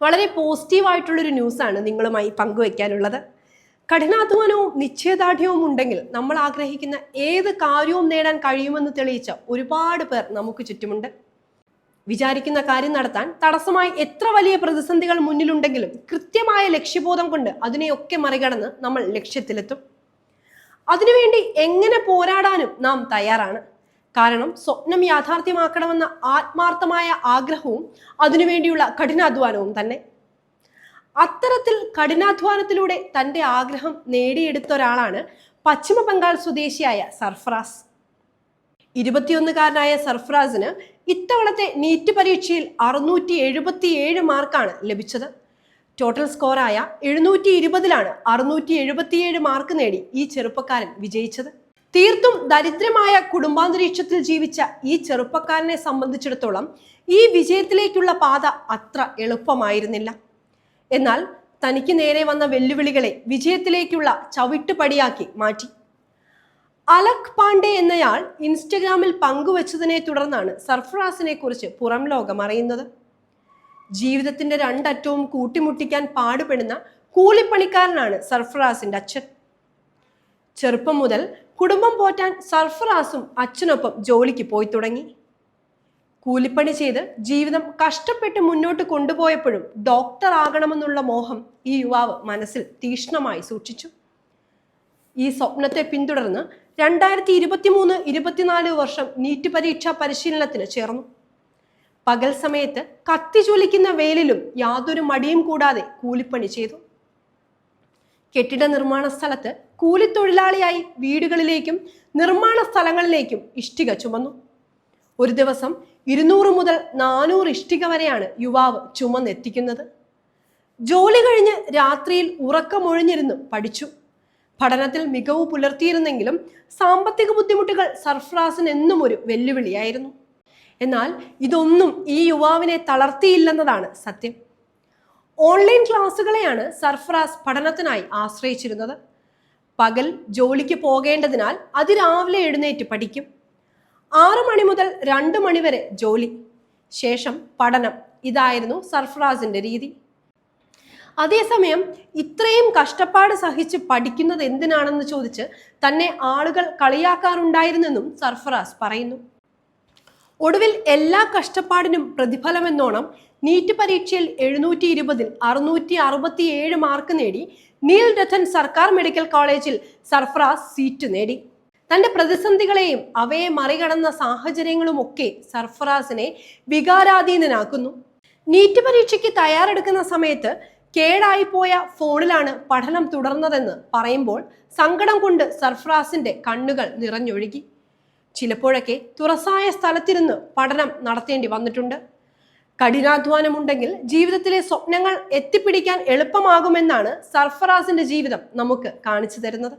വളരെ പോസിറ്റീവായിട്ടുള്ളൊരു ന്യൂസാണ് നിങ്ങളുമായി പങ്കുവയ്ക്കാനുള്ളത് കഠിനാധ്വാനവും നിശ്ചയദാർഢ്യവും ഉണ്ടെങ്കിൽ നമ്മൾ ആഗ്രഹിക്കുന്ന ഏത് കാര്യവും നേടാൻ കഴിയുമെന്ന് തെളിയിച്ച ഒരുപാട് പേർ നമുക്ക് ചുറ്റുമുണ്ട്. വിചാരിക്കുന്ന കാര്യം നടത്താൻ തടസ്സമായി എത്ര വലിയ പ്രതിസന്ധികൾ മുന്നിലുണ്ടെങ്കിലും കൃത്യമായ ലക്ഷ്യബോധം കൊണ്ട് അതിനെയൊക്കെ മറികടന്ന് നമ്മൾ ലക്ഷ്യത്തിലെത്തും. അതിനുവേണ്ടി എങ്ങനെ പോരാടാനും നാം തയ്യാറാണ്. കാരണം സ്വപ്നം യാഥാർത്ഥ്യമാക്കണമെന്ന ആത്മാർത്ഥമായ ആഗ്രഹവും അതിനുവേണ്ടിയുള്ള കഠിനാധ്വാനവും തന്നെ. അത്തരത്തിൽ കഠിനാധ്വാനത്തിലൂടെ തന്റെ ആഗ്രഹം നേടിയെടുത്ത ഒരാളാണ് പശ്ചിമ ബംഗാൾ സ്വദേശിയായ സർഫറാസ്. ഇരുപത്തിയൊന്നുകാരനായ സർഫറാസിന് ഇത്തവണത്തെ നീറ്റ് പരീക്ഷയിൽ അറുന്നൂറ്റി എഴുപത്തിയേഴ് മാർക്കാണ് ലഭിച്ചത്. ടോട്ടൽ സ്കോറായ എഴുന്നൂറ്റി ഇരുപതിലാണ് അറുന്നൂറ്റി എഴുപത്തിയേഴ് മാർക്ക് നേടി ഈ ചെറുപ്പക്കാരൻ വിജയിച്ചത്. തീർത്തും ദരിദ്രമായ കുടുംബാന്തരീക്ഷത്തിൽ ജീവിച്ച ഈ ചെറുപ്പക്കാരനെ സംബന്ധിച്ചിടത്തോളം ഈ വിജയത്തിലേക്കുള്ള പാത അത്ര എളുപ്പമായിരുന്നില്ല. എന്നാൽ തനിക്ക് നേരെ വന്ന വെല്ലുവിളികളെ വിജയത്തിലേക്കുള്ള ചവിട്ടുപടിയാക്കി മാറ്റി. അലക് പാണ്ഡെ എന്നയാൾ ഇൻസ്റ്റഗ്രാമിൽ പങ്കുവച്ചതിനെ തുടർന്നാണ് സർഫറാസിനെ കുറിച്ച് പുറം ലോകം അറിയുന്നത്. ജീവിതത്തിന്റെ രണ്ടറ്റവും കൂട്ടിമുട്ടിക്കാൻ പാടുപെടുന്ന കൂലിപ്പണിക്കാരനാണ് സർഫറാസിന്റെ അച്ഛൻ. ചെറുപ്പം മുതൽ കുടുംബം പോറ്റാൻ സർഫറാസും അച്ഛനൊപ്പം ജോലിക്ക് പോയി തുടങ്ങി. കൂലിപ്പണി ചെയ്ത് ജീവിതം കഷ്ടപ്പെട്ട് മുന്നോട്ട് കൊണ്ടുപോയപ്പോഴും ഡോക്ടർ ആകണമെന്നുള്ള മോഹം ഈ യുവാവ് മനസ്സിൽ തീക്ഷ്ണമായി സൂക്ഷിച്ചു. ഈ സ്വപ്നത്തെ പിന്തുടർന്ന് രണ്ടായിരത്തി ഇരുപത്തി മൂന്ന് ഇരുപത്തിനാല് വർഷം നീറ്റ് പരീക്ഷാ പരിശീലനത്തിന് ചേർന്നു. പകൽ സമയത്ത് കത്തി ജ്വലിക്കുന്ന വെയിലിലും യാതൊരു മടിയും കൂടാതെ കൂലിപ്പണി ചെയ്തു. കെട്ടിട നിർമ്മാണ സ്ഥലത്ത് കൂലിത്തൊഴിലാളിയായി വീടുകളിലേക്കും നിർമ്മാണ സ്ഥലങ്ങളിലേക്കും ഇഷ്ടിക ചുമന്നു. ഒരു ദിവസം ഇരുന്നൂറ് മുതൽ നാനൂറ് ഇഷ്ടിക വരെയാണ് യുവാവ് ചുമന്നെത്തിക്കുന്നത്. ജോലി കഴിഞ്ഞ് രാത്രിയിൽ ഉറക്കമൊഴിഞ്ഞിരുന്ന് പഠിച്ചു. പഠനത്തിൽ മികവ് പുലർത്തിയിരുന്നെങ്കിലും സാമ്പത്തിക ബുദ്ധിമുട്ടുകൾ സർഫ്രാസിന് എന്നും ഒരു വെല്ലുവിളിയായിരുന്നു. എന്നാൽ ഇതൊന്നും ഈ യുവാവിനെ തളർത്തിയില്ലെന്നതാണ് സത്യം. ഓൺലൈൻ ക്ലാസ്സുകളെയാണ് സർഫറാസ് പഠനത്തിനായി ആശ്രയിച്ചിരുന്നത്. പകൽ ജോലിക്ക് പോകേണ്ടതിനാൽ അതിരാവിലെ എഴുന്നേറ്റ് പഠിക്കും. ആറു മണി മുതൽ രണ്ട് മണിവരെ ജോലി. ശേഷം പഠനം. ഇതായിരുന്നു സർഫറാസിന്റെ രീതി. അതേസമയം ഇത്രയും കഷ്ടപ്പാട് സഹിച്ച് പഠിക്കുന്നത് എന്തിനാണെന്ന് ചോദിച്ച് തന്നെ ആളുകൾ കളിയാക്കാറുണ്ടായിരുന്നെന്നും സർഫറാസ് പറയുന്നു. ഒടുവിൽ എല്ലാ കഷ്ടപ്പാടിനും പ്രതിഫലമെന്നോണം നീറ്റ് പരീക്ഷയിൽ എഴുന്നൂറ്റി ഇരുപതിൽ അറുന്നൂറ്റി അറുപത്തി ഏഴ് മാർക്ക് നേടി നീൽ രഥൻ സർക്കാർ മെഡിക്കൽ കോളേജിൽ സർഫറാസ് സീറ്റ് നേടി. തന്റെ പ്രതിസന്ധികളെയും അവയെ മറികടന്ന സാഹചര്യങ്ങളുമൊക്കെ സർഫറാസിനെ വികാരാധീനനാക്കുന്നു. നീറ്റ് പരീക്ഷയ്ക്ക് തയ്യാറെടുക്കുന്ന സമയത്ത് കേടായിപ്പോയ ഫോണിലാണ് പഠനം തുടർന്നതെന്ന് പറയുമ്പോൾ സങ്കടം കൊണ്ട് സർഫറാസിന്റെ കണ്ണുകൾ നിറഞ്ഞൊഴുകി. ചിലപ്പോഴൊക്കെ തുറസായ സ്ഥലത്തിരുന്ന് പഠനം നടത്തേണ്ടി വന്നിട്ടുണ്ട്. കഠിനാധ്വാനമുണ്ടെങ്കിൽ ജീവിതത്തിലെ സ്വപ്നങ്ങൾ എത്തിപ്പിടിക്കാൻ എളുപ്പമാകുമെന്നാണ് സർഫറാസിന്റെ ജീവിതം നമുക്ക് കാണിച്ചു തരുന്നത്.